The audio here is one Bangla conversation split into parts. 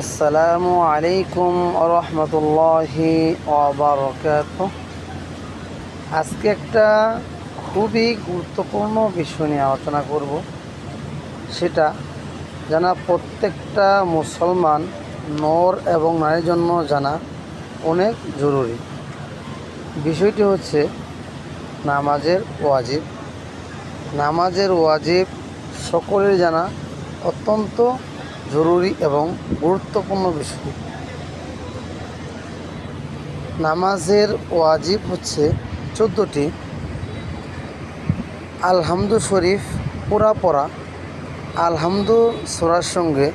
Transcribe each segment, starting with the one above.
আসসালামু আলাইকুম রহমতুল্লাহি আজকে একটা খুবই গুরুত্বপূর্ণ বিষয় নিয়ে আলোচনা করব। সেটা জানা প্রত্যেকটা মুসলমান নর এবং নারীর জন্য জানা অনেক জরুরি। বিষয়টি হচ্ছে নামাজের ওয়াজিব। নামাজের ওয়াজিব সকলের জানা অত্যন্ত জরুরি এবং গুরুত্বপূর্ণ বিষয়। নামাজের ওয়াজিব হচ্ছে চোদ্দোটি। আলহামদু শরীফ পুরা পড়া, আলহামদু সোরার সঙ্গে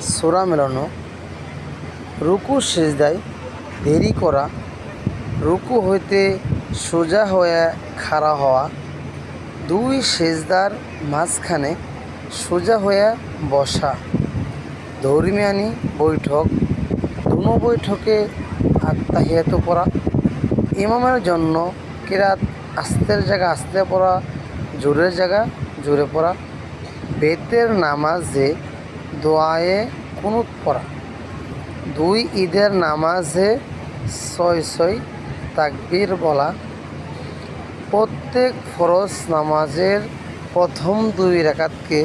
সোরা মেলানো, রুকু সেজদায় দেরি করা, রুকু হইতে সোজা হয়ে খাড়া হওয়া, দুই সেজদার মাঝখানে সোজা হয়ে বসা। ধর্মিয়ানি বৈঠক, দুনো বৈঠকে আত্মাহিয়াত পড়া ইমামের জন্য কিরাত আস্তের জায়গা আস্তে পড়া জোরের জায়গা জোরে পড়া বেতের নামাজে দোয়ায়ে কুনুত পড়া দুই ঈদের নামাজে ছয় ছয় তাকবির বলা। প্রত্যেক ফরজ নামাজের প্রথম দুই রাকাতকে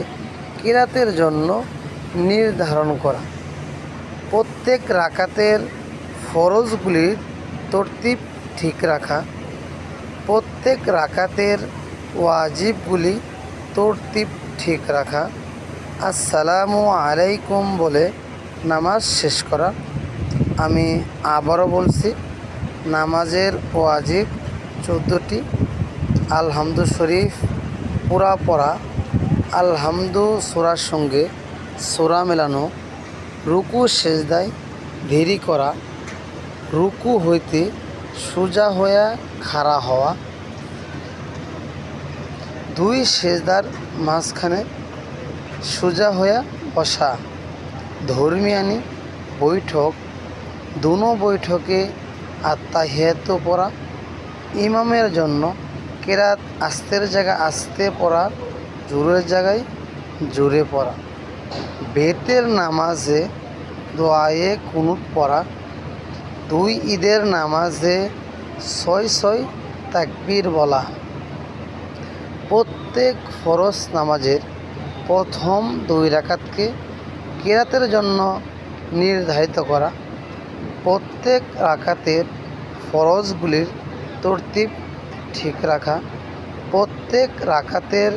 কিরাতের জন্য নির্ধারণ করা। প্রত্যেক রাকাতের ফরজগুলির তরতিব ঠিক রাখা। প্রত্যেক রাকাতের ওয়াজিবগুলি তরতিব ঠিক রাখা। আসসালামু আলাইকুম বলে নামাজ শেষ করা। আমি আবারও বলছি, নামাজের ওয়াজিব চোদ্দোটি। আলহামদু শরীফ, পুরা পড়া। আলহামদু সোরার সঙ্গে সোরা মেলানো, রুকু সেজদায় দেরি করা, রুকু হইতে সোজা হইয়া খাড়া হওয়া, দুই সেজদার মাঝখানে সোজা হইয়া বসা, ধর্মিয়ানি বৈঠক, দুনো বৈঠকে আত্মাহিয়াত পড়া, ইমামের জন্য কেরাত আস্তের জায়গা আস্তে পড়া, জোরের জায়গায় জোরে পড়া। বেতের নামাজে দোয়ায়ে কুনুত পড়া, দুই ঈদের নামাজে ছয় ছয় তাকবীর বলা। প্রত্যেক ফরজ নামাজের প্রথম দুই রাকাতকে কেরাতের জন্য নির্ধারিত করা। প্রত্যেক রাকাতের ফরজগুলির তরতিব ঠিক রাখা। প্রত্যেক রাকাতের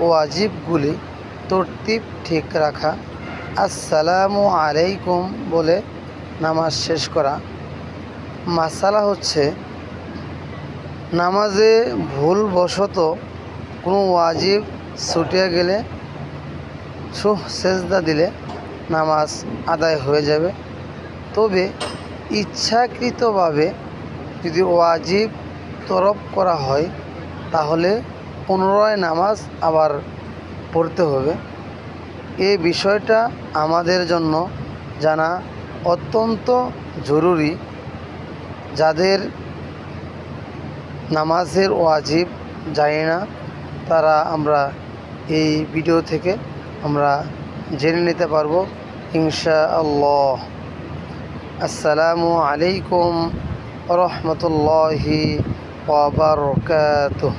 ওয়াজিবগুলি তরতিব ঠিক রাখা। আসসালামু আলাইকুম বলে নামাজ শেষ করা। মাসালা হচ্ছে, নামাজে ভুলবশত কোনো ওয়াজিব ছুটিয়ে গেলে, সুহ সেজদা দিলে নামাজ আদায় হয়ে যাবে। তবে ইচ্ছাকৃতভাবে যদি ওয়াজিব তরফ করা হয়, তাহলে পুনরায় নামাজ আবার পড়তে হবে। এই বিষয়টা আমাদের জন্য জানা অত্যন্ত জরুরি। যাদের নামাজের ওয়াজিব জানি না, তারা আমরা এই ভিডিও থেকে আমরা জেনে নিতে পারব। ইনশা আল্লাহ আসসালামু আলাইকুম রহমতুল্লাহি ওবরকাতুহ